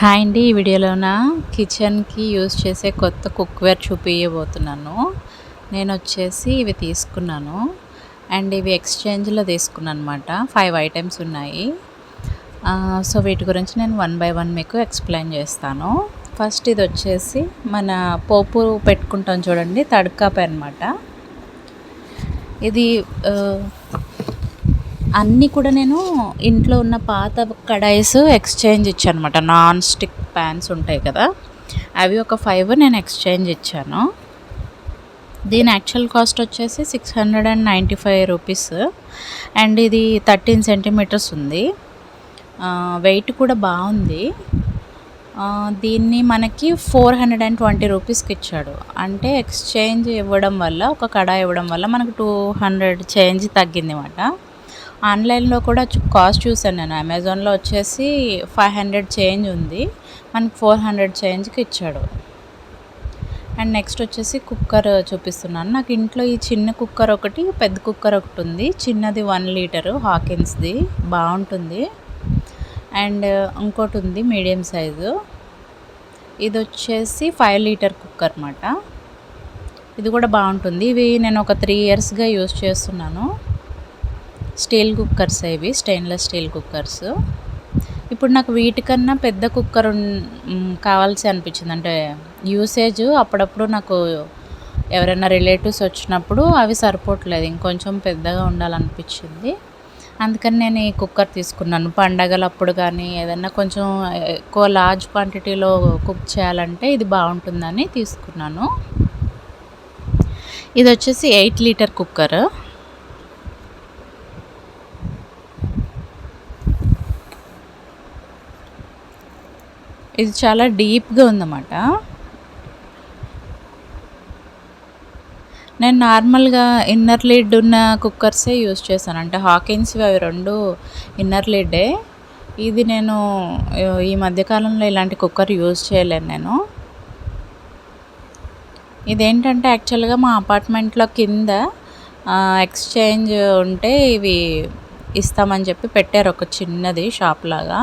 Hi అండి ఈ వీడియోలోన? కిచెన్కి యూజ్ చేసే కొత్త కుక్వేర్ చూపించబోతున్నాను నేను వచ్చేసి ఇవి తీసుకున్నాను. అండ్ ఇవి ఎక్స్చేంజ్లో తీసుకున్నాను అనమాట ఫైవ్ ఐటమ్స్ ఉన్నాయి. సో వీటి గురించి నేను వన్ బై వన్ మీకు ఎక్స్ప్లెయిన్ చేస్తాను. ఫస్ట్ ఇది వచ్చేసి మన పోపు పెట్టుకుంటాం చూడండి తడకాపే అనమాట ఇది అన్నీ కూడా నేను ఇంట్లో ఉన్న పాత కడాయిస్ ఎక్స్చేంజ్ ఇచ్చాను అనమాట నాన్ స్టిక్ ప్యాన్స్ ఉంటాయి కదా. అవి ఒక ఫైవ్ నేను ఎక్స్చేంజ్ ఇచ్చాను. దీని యాక్చువల్ కాస్ట్ వచ్చేసి six hundred and ninety five rupees and ఇది థర్టీన్ సెంటీమీటర్స్ ఉంది. వెయిట్ కూడా బాగుంది. దీన్ని మనకి ఫోర్ హండ్రెడ్ అండ్ ట్వంటీ రూపీస్కి ఇచ్చాడు. అంటే ఎక్స్చేంజ్ ఇవ్వడం వల్ల ఒక కడాయి ఇవ్వడం వల్ల మనకు టూ హండ్రెడ్ చేంజ్ తగ్గింది అన్నమాట. ఆన్లైన్లో కూడా కాస్ట్ చూసాను నేను. అమెజాన్లో వచ్చేసి ఫైవ్ హండ్రెడ్ చేంజ్ ఉంది. మనకి ఫోర్ హండ్రెడ్ చేంజ్కి ఇచ్చాడు. అండ్ నెక్స్ట్ వచ్చేసి కుక్కర్ చూపిస్తున్నాను. నాకు ఇంట్లో ఈ చిన్న కుక్కర్ ఒకటి పెద్ద కుక్కర్ ఒకటి ఉంది. చిన్నది వన్ లీటరు హాకిన్స్ది. బాగుంటుంది. అండ్ ఇంకోటి ఉంది మీడియం సైజు. ఇది వచ్చేసి ఫైవ్ లీటర్ కుక్కర్ అనమాట ఇది కూడా బాగుంటుంది. ఇవి నేను ఒక త్రీ ఇయర్స్గా యూస్ చేస్తున్నాను. స్టీల్ కుక్కర్స్ ఇవి స్టెయిన్లెస్ స్టీల్ కుక్కర్స్. ఇప్పుడు నాకు వీటికన్నా పెద్ద కుక్కర్ కావాల్సి అనిపించింది. అంటే యూసేజ్ అప్పుడప్పుడు నాకు ఎవరైనా రిలేటివ్స్ వచ్చినప్పుడు అవి సరిపోవట్లేదు. ఇంకొంచెం పెద్దగా ఉండాలనిపించింది. అందుకని నేను ఈ కుక్కర్ తీసుకున్నాను. పండగలప్పుడు కానీ ఏదైనా కొంచెం ఎక్కువ లార్జ్ క్వాంటిటీలో కుక్ చేయాలంటే ఇది బాగుంటుందని తీసుకున్నాను. ఇది వచ్చేసి ఎయిట్ లీటర్ కుక్కర్. ఇది చాలా డీప్గా ఉందన్నమాట. నేను నార్మల్గా ఇన్నర్ లిడ్ ఉన్న కుక్కర్సే యూస్ చేశాను. అంటే హాకిన్స్ అవి రెండు ఇన్నర్ లిడ్డే ఇది నేను ఈ మధ్యకాలంలో ఇలాంటి కుక్కర్ యూజ్ చేయలేను నేను. ఇదేంటంటే యాక్చువల్గా మా అపార్ట్మెంట్లో కింద ఎక్స్చేంజ్ ఉంటే ఇవి ఇస్తామని చెప్పి పెట్టారు ఒక చిన్నది షాప్ లాగా.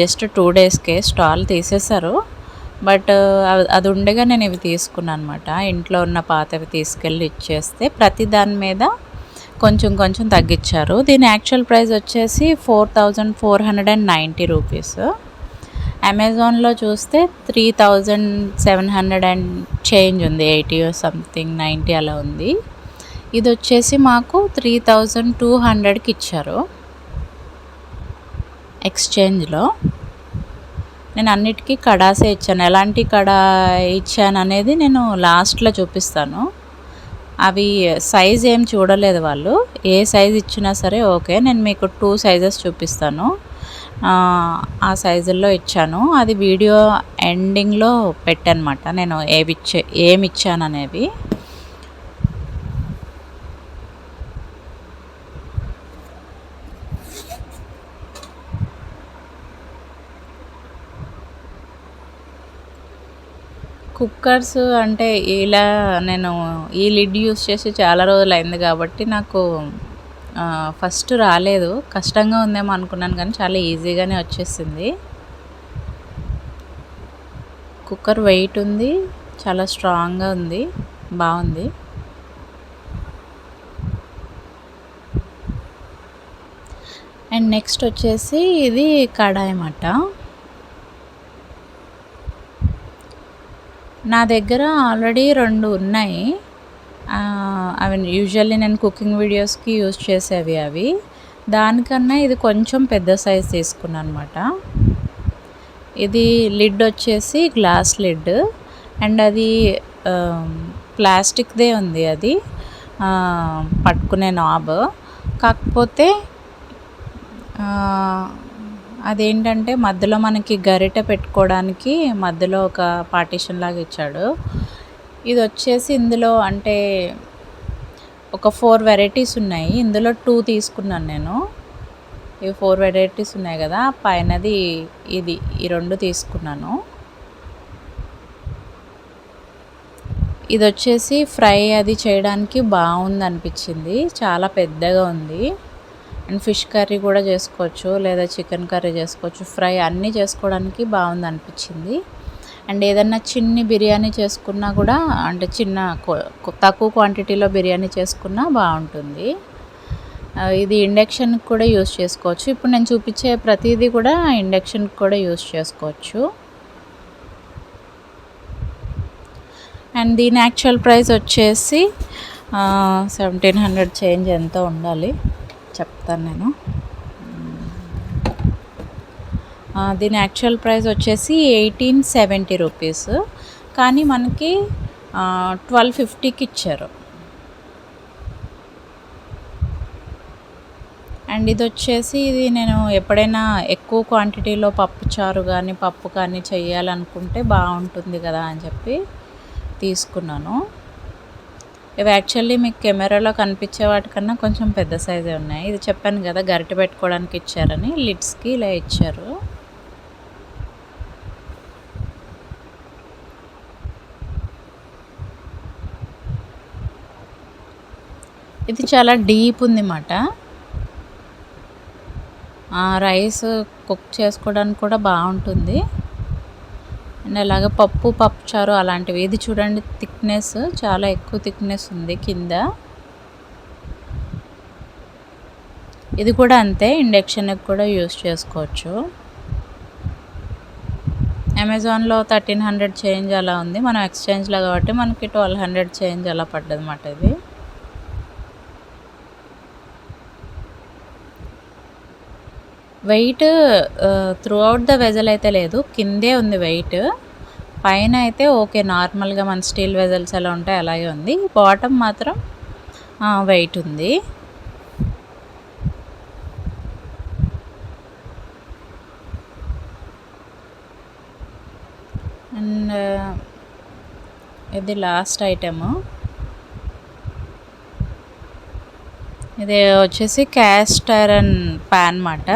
జస్ట్ టూ డేస్కే స్టాల్ తీసేశారు. బట్ అది ఉండగా నేను ఇవి తీసుకున్నాను అనమాట ఇంట్లో ఉన్న పాతవి తీసుకెళ్ళి ఇచ్చేస్తే ప్రతి దాని మీద కొంచెం కొంచెం తగ్గించారు దీని యాక్చువల్ ప్రైస్ వచ్చేసి four thousand four hundred and ninety rupees అమెజాన్లో చూస్తే three thousand seven hundred and change ఉంది ఎయిటీ సంథింగ్ నైంటీ అలా ఉంది. ఇది వచ్చేసి మాకు త్రీ థౌజండ్ టూ హండ్రెడ్కి ఇచ్చారు. ఎక్స్చేంజ్లో. నేను అన్నిటికీ కడాసే ఇచ్చాను. ఎలాంటి కడా ఇచ్చాను అనేది నేను లాస్ట్లో చూపిస్తాను. అవి సైజ్ ఏం చూడలేదు వాళ్ళు. ఏ సైజ్ ఇచ్చినా సరే ఓకే. నేను మీకు టూ సైజెస్ చూపిస్తాను. ఆ, సైజుల్లో ఇచ్చాను. అది వీడియో ఎండింగ్లో పెట్టనమాట. నేను ఏవి ఇచ్చే ఏమి ఇచ్చాను అనేవి కుక్కర్స్ అంటే ఇలా నేను ఈ లిడ్ యూస్ చేసి చాలా రోజులు అయింది కాబట్టి నాకు ఫస్ట్ రాలేదు. కష్టంగా ఉందేమో అనుకున్నాను కానీ చాలా ఈజీగానే వచ్చేసింది. కుక్కర్ వెయిట్ ఉంది చాలా స్ట్రాంగ్గా ఉంది బాగుంది. అండ్ నెక్స్ట్ వచ్చేసి ఇది కడాయి అన్నమాట నా దగ్గర ఆల్రెడీ రెండు ఉన్నాయి. ఐ అవి యూజువల్లీ నేను కుకింగ్ వీడియోస్కి యూజ్ చేసేవి అవి. దానికన్నా ఇది కొంచెం పెద్ద సైజ్ తీసుకున్నాను అనమాట ఇది లిడ్ వచ్చేసి గ్లాస్ లిడ్ అండ్ అది ప్లాస్టిక్దే ఉంది అది. పట్టుకునే నాబ్ కాకపోతే అదేంటంటే మధ్యలో మనకి గరిటె పెట్టుకోవడానికి మధ్యలో ఒక పార్టీషన్ లాగా ఇచ్చాడు. ఇది వచ్చేసి ఇందులో అంటే ఒక ఫోర్ వెరైటీస్ ఉన్నాయి. ఇందులో టూ తీసుకున్నాను నేను. ఇవి ఫోర్ వెరైటీస్ ఉన్నాయి కదా. పైనది ఇది ఈ రెండు తీసుకున్నాను. ఇది వచ్చేసి ఫ్రై అది చేయడానికి బాగుంది అనిపించింది చాలా పెద్దగా ఉంది. అండ్ ఫిష్ కర్రీ కూడా చేసుకోవచ్చు లేదా చికెన్ కర్రీ చేసుకోవచ్చు. ఫ్రై అన్నీ చేసుకోవడానికి బాగుంది అనిపించింది. అండ్ ఏదన్నా చిన్ని బిర్యానీ చేసుకున్నా కూడా అంటే చిన్న తక్కువ క్వాంటిటీలో బిర్యానీ చేసుకున్నా బాగుంటుంది. ఇది ఇండక్షన్కి కూడా యూస్ చేసుకోవచ్చు. ఇప్పుడు నేను చూపించే ప్రతిదీ కూడా ఇండక్షన్కి కూడా యూస్ చేసుకోవచ్చు. అండ్ దీని యాక్చువల్ ప్రైస్ వచ్చేసి సెవెంటీన్ హండ్రెడ్ చేంజ్ ఎంతో ఉండాలి. చెప్తాను నేను. దీని యాక్చువల్ ప్రైస్ వచ్చేసి ఎయిటీన్ సెవెంటీ రూపీస్ కానీ మనకి ట్వెల్వ్ ఫిఫ్టీకి ఇచ్చారు. అండ్ ఇది వచ్చేసి ఇది నేను ఎప్పుడైనా ఎక్కువ క్వాంటిటీలో పప్పు చారు కానీ పప్పు కానీ చేయాలనుకుంటే బాగుంటుంది కదా అని చెప్పి తీసుకున్నాను. ఇవి యాక్చువల్లీ మీకు కెమెరాలో కనిపించే వాటికన్నా కొంచెం పెద్ద సైజే ఉన్నాయి. ఇది చెప్పాను కదా గరిటె పెట్టుకోవడానికి ఇచ్చారని. లిడ్స్కి ఇలా ఇచ్చారు. ఇది చాలా డీప్ ఉంది మాట రైస్ కుక్ చేసుకోవడానికి కూడా బాగుంటుంది. అండ్ అలాగే పప్పు పప్పుచారు అలాంటివి. ఇది చూడండి థిక్నెస్ చాలా ఎక్కువ థిక్నెస్ ఉంది కింద. ఇది కూడా అంతే ఇండక్షన్కి కూడా యూస్ చేసుకోవచ్చు. అమెజాన్లో థర్టీన్ హండ్రెడ్ చేంజ్ అలా ఉంది. మనం ఎక్స్చేంజ్లో కాబట్టి మనకి ట్వెల్వ్ హండ్రెడ్ చేంజ్ అలా పడ్డదన్నమాట ఇది. Weight throughout the vessel అయితే లేదు. కిందే ఉంది వెయిట్. పైన అయితే ఓకే నార్మల్గా మన స్టీల్ వెజల్స్ ఎలా ఉంటాయి అలాగే ఉంది. బాటమ్ మాత్రం వెయిట్ ఉంది. అండ్ ఇది లాస్ట్ ఐటెము ఇది వచ్చేసి క్యాస్ట్ ఐరన్ ప్యాన్ మాట.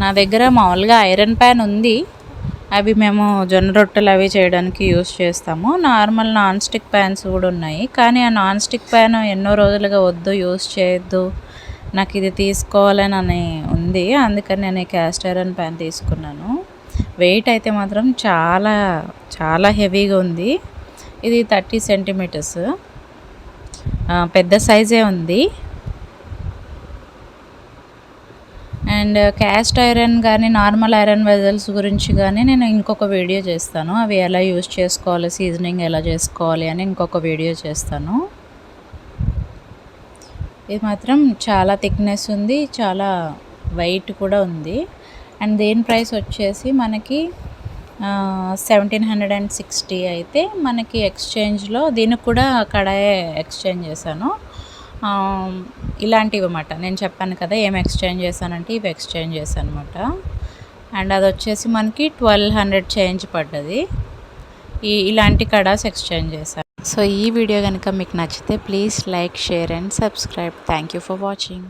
నా దగ్గర మామూలుగా ఐరన్ ప్యాన్ ఉంది. అవి మేము జొన్న రొట్టెలు అవి చేయడానికి యూస్ చేస్తాము. నార్మల్ నాన్ స్టిక్ ప్యాన్స్ కూడా ఉన్నాయి. కానీ ఆ నాన్ స్టిక్ ప్యాన్ ఎన్నో రోజులుగా వద్దు యూస్ చేయొద్దు. నాకు ఇది తీసుకోవాలని అని ఉంది. అందుకని నేను క్యాస్ట్ ఐరన్ ప్యాన్ తీసుకున్నాను. వెయిట్ అయితే మాత్రం చాలా చాలా హెవీగా ఉంది. ఇది థర్టీ సెంటీమీటర్స్. పెద్ద సైజే ఉంది. అండ్ క్యాస్ట్ ఐరన్ కానీ నార్మల్ ఐరన్ వెజల్స్ గురించి కానీ నేను ఇంకొక వీడియో చేస్తాను. అవి ఎలా యూజ్ చేసుకోవాలి సీజనింగ్ ఎలా చేసుకోవాలి అని ఇంకొక వీడియో చేస్తాను. ఇది మాత్రం చాలా థిక్నెస్ ఉంది చాలా వెయిట్ కూడా ఉంది. అండ్ దీని ప్రైస్ వచ్చేసి మనకి సెవెంటీన్ హండ్రెడ్ అండ్ సిక్స్టీ అయితే మనకి ఎక్స్చేంజ్లో దీనికి కూడా కడాయే ఎక్స్చేంజ్ చేశాను. ఇలాంటివి అన్నమాట నేను చెప్పాను కదా ఏం ఎక్స్చేంజ్ చేశానంటే ఇవి ఎక్స్చేంజ్ చేశాను అనమాట అండ్ అది వచ్చేసి మనకి ట్వెల్వ్ హండ్రెడ్ చేంజ్ పడ్డది. ఈ ఇలాంటి కడాస్ ఎక్స్చేంజ్ చేశాను. సో ఈ వీడియో కనుక మీకు నచ్చితే please like share and subscribe thank you for watching